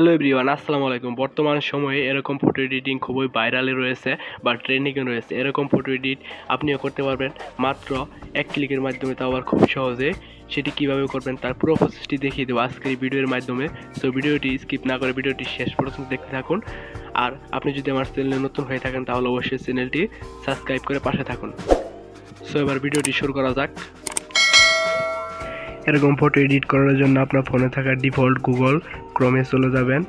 Hello everyone আসসালামু আলাইকুম। বর্তমান সময়ে এরকম ফটো এডিটিং খুবই ভাইরালে রয়েছে বা ট্রেন্ডিংয়ে রয়েছে। এরকম ফটো এডিট আপনিও করতে পারবেন। মাত্র এক ক্লিকের মাধ্যমে, তাও আবার খুব সহজে সেটি কীভাবে করবেন তার পুরো প্রসেসটি দেখিয়ে দেবো আজকের ভিডিওর মাধ্যমে। সো ভিডিওটি স্কিপ না করে ভিডিওটি শেষ পর্যন্ত দেখতে থাকুন। আর আপনি যদি আমার চ্যানেলে নতুন হয়ে থাকেন, তাহলে অবশ্যই চ্যানেলটি সাবস্ক্রাইব করে পাশে থাকুন। সো এবার ভিডিওটি শুরু করা যাক। এরকম ফটো এডিট করার জন্য আপনার ফোনে থাকা ডিফল্ট গুগল ক্রমে চলে যাবেন।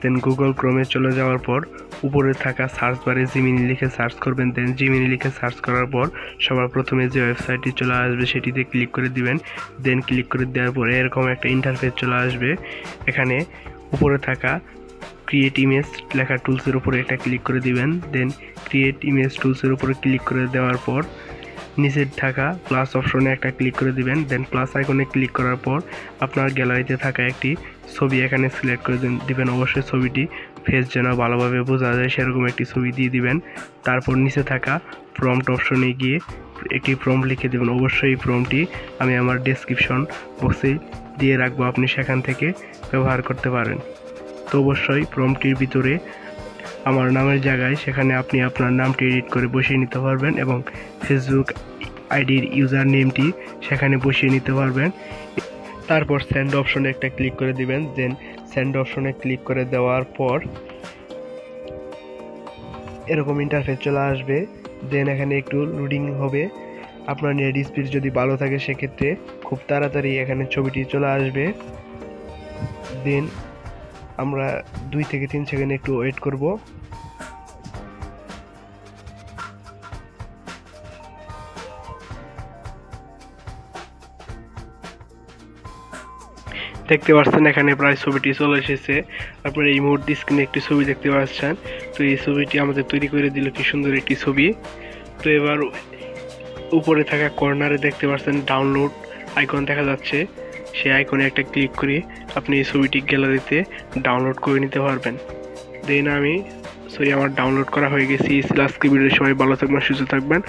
দেন গুগল ক্রমে চলে যাওয়ার পর উপরে থাকা সার্চ বারে জিমিনি লিখে সার্চ করবেন। দেন জিমিনি লিখে সার্চ করার পর সবার প্রথমে যে ওয়েবসাইটটি চলে আসবে সেটিতে ক্লিক করে দিবেন। দেন ক্লিক করে দেওয়ার পরে এরকম একটা ইন্টারফেস চলে আসবে। এখানে উপরে থাকা ক্রিয়েট ইমেজ লেখা টুলসের উপরে একটা ক্লিক করে দিবেন। দেন ক্রিয়েট ইমেজ টুলসের উপরে ক্লিক করে দেওয়ার পর নিচের থাকা প্লাস অপশনে একটা ক্লিক করে দিবেন। দেন প্লাস আইকনে ক্লিক করার পর আপনার গ্যালারিতে থাকা একটি ছবি এখানে সিলেক্ট করে দিবেন। অবশ্যই ছবিটি ফেস যেন ভালোভাবে বোঝা যায়, সেরকম একটি ছবি দিয়ে দিবেন। তারপর নিচে থাকা প্রম্পট অপশনে গিয়ে একটি প্রম্পট লিখে দেবেন। অবশ্যই এই প্রম্পটটি আমি আমার ডেসক্রিপশন বক্সে দিয়ে রাখব। আপনি সেখান থেকে ব্যবহার করতে পারেন। তো অবশ্যই প্রম্পটির ভিতরে আমার নামের জায়গায় সেখানে আপনি আপনার নামটি এডিট করে বসিয়ে নিতে পারবেন এবং ফেসবুক আইডির ইউজার নেমটি সেখানে বসিয়ে নিতে পারবেন। তারপর সেন্ড অপশনে একটা ক্লিক করে দিবেন দেন সেন্ড অপশনে ক্লিক করে দেওয়ার পর এরকম ইন্টারফেস চলে আসবে। দেন এখানে একটু লোডিং হবে। আপনার নেট স্পিড যদি ভালো থাকে সেক্ষেত্রে খুব তাড়াতাড়ি এখানে ছবিটি চলে আসবে। দেন আমরা দুই থেকে তিন সেকেন্ড একটু ওয়েট করব। দেখতে পাচ্ছেন এখানে প্রায় ছবিটি চলে এসেছে। আপনারা এই মুহূর্তে স্ক্রিনে একটি ছবি দেখতে পাচ্ছেন। তো এই ছবিটি আমাদের তৈরি করে দিল কি সুন্দর একটি ছবি। তো এবার উপরে থাকা কর্নারে দেখতে পাচ্ছেন ডাউনলোড আইকন দেখা যাচ্ছে। সেই আইকনে একটা ক্লিক করে আপনি এই ছবিটি গ্যালারিতে ডাউনলোড করে নিতে পারবেন। দেন আমি সরি আমার ডাউনলোড করা হয়ে গেছে। আজকে ভিডিওর সবাই ভালো থাকবেন, সুস্থ থাকবেন।